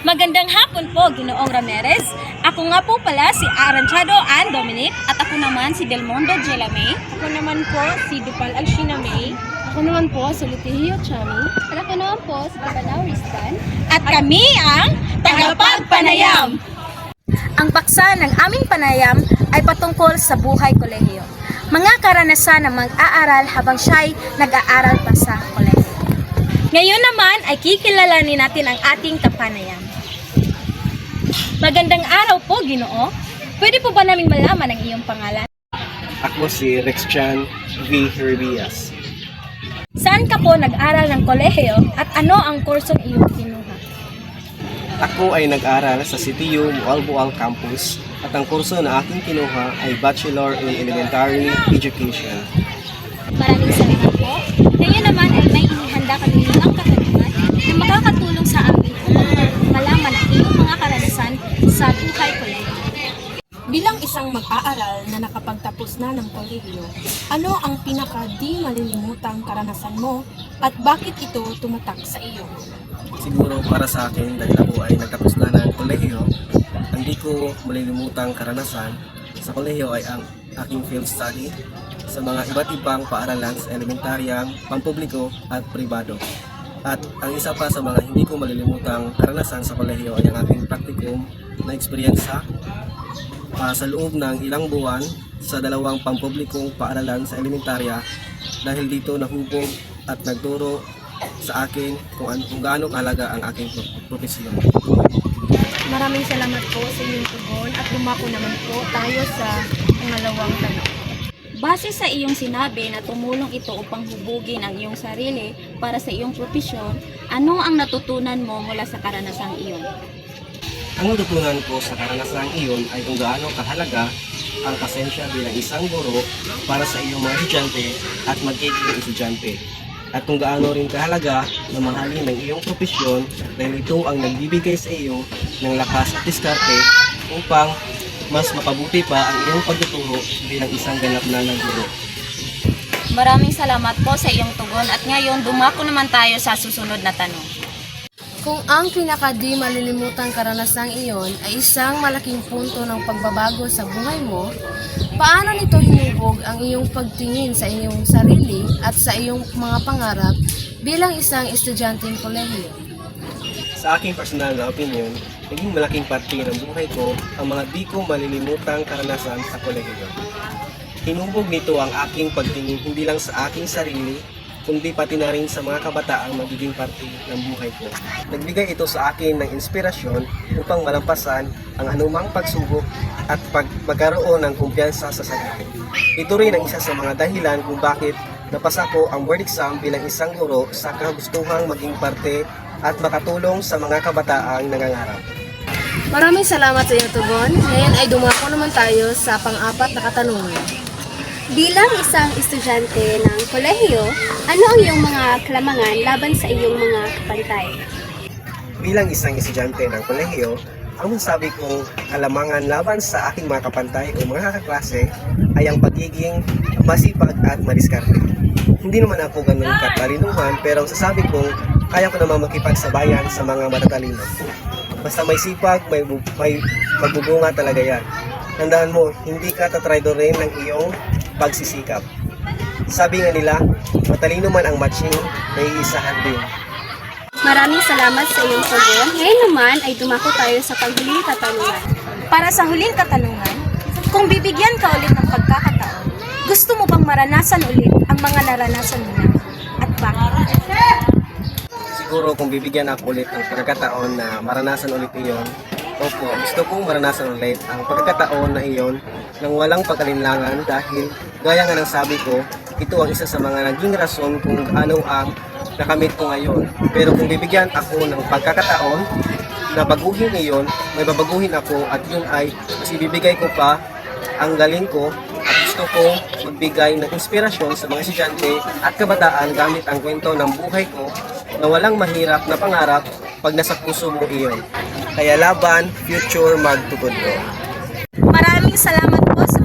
Magandang hapon po, Ginoong Ramirez. Ako nga po pala si Aranchado Ann Dominic at ako naman si Delmondo Jelame. Ako naman po si Dupal Alshina May. Ako naman po si Litihio Chami. At ako naman po si Kabalaw Rizdan. At kami ang Tagapagpanayam! Ang paksa ng aming panayam ay patungkol sa buhay kolehiyo. Mga karanasan ng mag-aaral habang siya'y nag-aaral pa sa kolehiyo. Ngayon naman ay kikilalanin natin ang ating kapanayam. Magandang araw po, Ginoo. Pwede po ba naming malaman ang iyong pangalan? Ako si Rex Chan V. Herbias. Saan ka po nag-aral ng kolehiyo at ano ang kursong iyong kinuha? Ako ay nag-aral sa CTU Mualbual Campus at ang kurso na aking kinuha ay Bachelor in Elementary Education. Maraming salamat po. Ngayon naman ay may inihanda kami limang katanungan na makakatulong sa amin upang malaman ang iyong mga karanasan sa buhay kolehiyo. Bilang isang mag-aaral na nakapagtapos na ng kolehiyo, ano ang pinaka di malilimutang karanasan mo at bakit ito tumatak sa iyo? Siguro para sa akin dahil ako ay nagtapos na ng kolehiyo, hindi ko malilimutang karanasan sa kolehiyo ay ang aking field study sa mga iba't ibang paaralan sa elementaryang, pampubliko at pribado. At ang isa pa sa mga hindi ko malilimutang karanasan sa kolehiyo ay ang aking practicum na eksperyensa ah, sa loob ng ilang buwan sa dalawang pampublikong paaralan sa elementarya dahil dito nahubog at nagturo sa akin kung, an- kung gaano kahalaga ang aking pro- profesyon. Maraming salamat po sa inyong tugon at lumako naman po tayo sa pangalawang tanong. Base sa iyong sinabi na tumulong ito upang hubugin ang iyong sarili para sa iyong propesyon, ano ang natutunan mo mula sa karanasang iyon? Ang natutunan ko sa karanasang iyon ay kung gaano kahalaga ang pasensya bilang isang guro para sa iyong mga estudyante at magiging estudyante. At kung gaano rin kahalaga na mahalin ng iyong profesyon dahil ito ang nagbibigay sa iyo ng lakas at diskarte upang mas mapabuti pa ang iyong pagtuturo bilang isang ganap na guro. Maraming salamat po sa iyong tugon at ngayon dumako naman tayo sa susunod na tanong. Kung ang pinaka di malilimutang karanasang iyon ay isang malaking punto ng pagbabago sa buhay mo, paano nito hinubog ang iyong pagtingin sa iyong sarili at sa iyong mga pangarap bilang isang estudyanteng kolehiyo? Sa aking personal na opinion, naging malaking parte ng buhay ko ang mga di ko malilimutang karanasan sa kolehiyo. Hinubog nito ang aking pagtingin hindi lang sa aking sarili, kundi pati na rin sa mga kabataang magiging parte ng buhay ko. Nagbigay ito sa akin ng inspirasyon upang malampasan ang anumang pagsubok at pag magkaroon ng kumpiyansa sa sarili. Ito rin ang isa sa mga dahilan kung bakit napasa ko ang board exam bilang isang guro sa kagustuhang maging parte at makatulong sa mga kabataang nangangarap. Maraming salamat sa iyong tugon. Ngayon ay dumako naman tayo sa pang-apat na katanungan. Bilang isang estudyante ng kolehiyo, ano ang iyong mga kalamangan laban sa iyong mga kapantay? Bilang isang estudyante ng kolehiyo, ang masabi kong kalamangan laban sa aking mga kapantay o mga kaklase ay ang pagiging masipag at madiskarte. Hindi naman ako ganun katalinuhan pero ang sasabi kong kaya ko naman makipagsabayan sa mga matatalino. Basta may sipag, may, may magbubunga talaga yan. Tandaan mo, hindi ka tatraido rin ng iyong pagsisikap. Sabi nga nila, matalino man ang matching, naiisahan din. Maraming salamat sa iyong tugon. Ngayon naman ay dumako tayo sa paghuling katanungan. Para sa huling katanungan, kung bibigyan ka ulit ng pagkakataon, gusto mo bang maranasan ulit ang mga naranasan mo na? At bakit? Siguro kung bibigyan ako ulit ng pagkakataon na maranasan ulit iyon, opo, gusto kong maranasan ulit ang pagkakataon na iyon nang walang pagkalinlangan dahil gaya nga ng sabi ko, ito ang isa sa mga naging rason kung ano ang nakamit ko ngayon. Pero kung bibigyan ako ng pagkakataon na baguhin iyon, may babaguhin ako at yun ay mas ibibigay ko pa ang galing ko at gusto ko magbigay ng inspirasyon sa mga estudyante at kabataan gamit ang kwento ng buhay ko na walang mahirap na pangarap pag nasa puso mo iyon. Kaya laban, future magtugod ko. Maraming salamat po sa